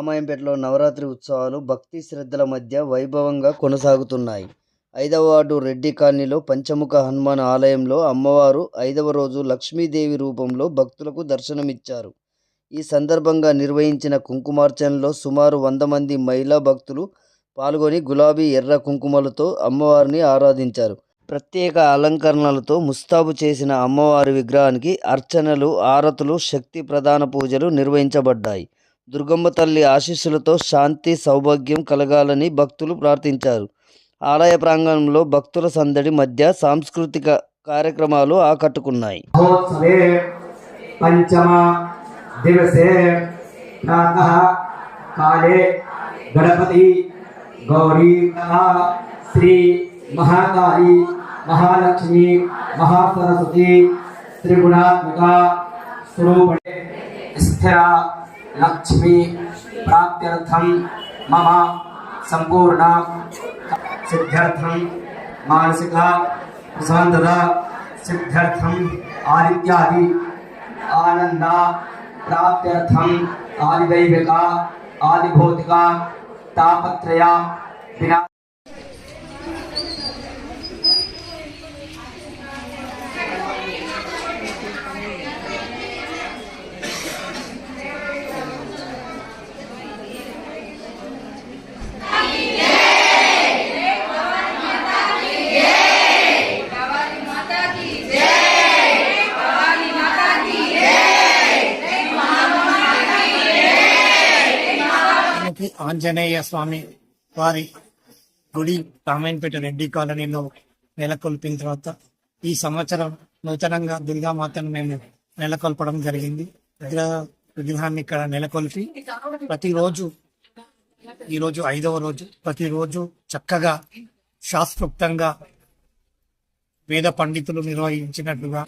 రామాయంపేటలో నవరాత్రి ఉత్సవాలు భక్తి శ్రద్ధల మధ్య వైభవంగా కొనసాగుతున్నాయి. ఐదవ వార్డు రెడ్డి కాలనీలో పంచముఖ హనుమాన్ ఆలయంలో అమ్మవారు ఐదవ రోజు లక్ష్మీదేవి రూపంలో భక్తులకు దర్శనమిచ్చారు. ఈ సందర్భంగా నిర్వహించిన కుంకుమార్చనలో సుమారు వంద మంది మహిళా భక్తులు పాల్గొని గులాబీ ఎర్ర కుంకుమలతో అమ్మవారిని ఆరాధించారు. ప్రత్యేక అలంకరణలతో ముస్తాబు చేసిన అమ్మవారి విగ్రహానికి అర్చనలు ఆరతులు శక్తి ప్రధాన పూజలు నిర్వహించబడ్డాయి. దుర్గమ్మ తల్లి ఆశీస్సులతో శాంతి సౌభాగ్యం కలగాలని భక్తులు ప్రార్థించారు. ఆలయ ప్రాంగణంలో భక్తుల సందడి మధ్య సాంస్కృతిక కార్యక్రమాలు ఆకట్టుకున్నాయి. గణపతి గౌరీ శ్రీ మహాకాళి మహాలక్ష్మి మహాసరస్వతి స్థిర लक्ष्मी प्राप्त्यर्थम मम संपूर्ण सिद्ध्यर्थम मानसिक प्रशान्तता सिद्ध्यर्थम आदित्यादि आनंद प्राप्त्यर्थम आदिदैविका आदिभौतिका तापत्रया మనకి ఆంజనేయ స్వామి వారి గుడి రామాయణపేట రెడ్డి కాలనీలో నెలకొల్పిన తర్వాత ఈ సంవత్సరం నూతనంగా దుర్గామాతను మేము నెలకొల్పడం జరిగింది. విగ్రహ విగ్రహాన్ని ఇక్కడ నెలకొల్పి ప్రతిరోజు ఈరోజు ఐదవ రోజు ప్రతిరోజు చక్కగా శాస్త్రోక్తంగా వేద పండితులు నిర్వహించినట్లుగా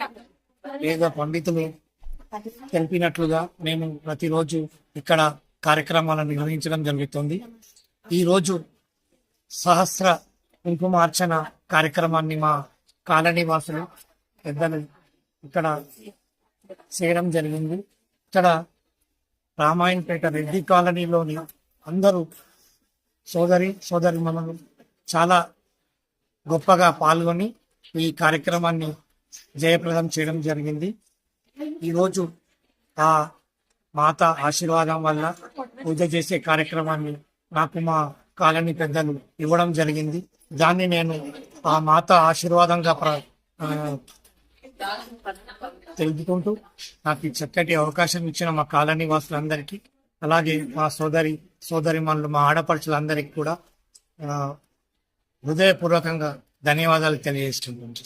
వేద పండితులు తెలిపినట్లుగా మేము ప్రతిరోజు ఇక్కడ కార్యక్రమాలను నిర్వహించడం జరుగుతుంది. ఈరోజు సహస్ర కుంకుమార్చన కార్యక్రమాన్ని మా కాలనీ వాసులు పెద్దలు ఇక్కడ చేయడం జరిగింది. ఇక్కడ రామాయణపేట రెడ్డి కాలనీలోని అందరూ సోదరి సోదరి మనలు చాలా గొప్పగా పాల్గొని ఈ కార్యక్రమాన్ని జయప్రదం చేయడం జరిగింది. ఈరోజు ఆ మాత ఆశీర్వాదం వల్ల పూజ చేసే కార్యక్రమాన్ని నాకు మా కాలనీ పెద్దలు ఇవ్వడం జరిగింది. దాన్ని నేను ఆ మాత ఆశీర్వాదంగా ప్ర తెలుపుకుంటూ నాకు చక్కటి అవకాశం ఇచ్చిన మా కాలనీ వాసులందరికీ అలాగే మా సోదరి సోదరి మా ఆడపడుచులందరికీ కూడా హృదయపూర్వకంగా ధన్యవాదాలు తెలియజేస్తున్నాను.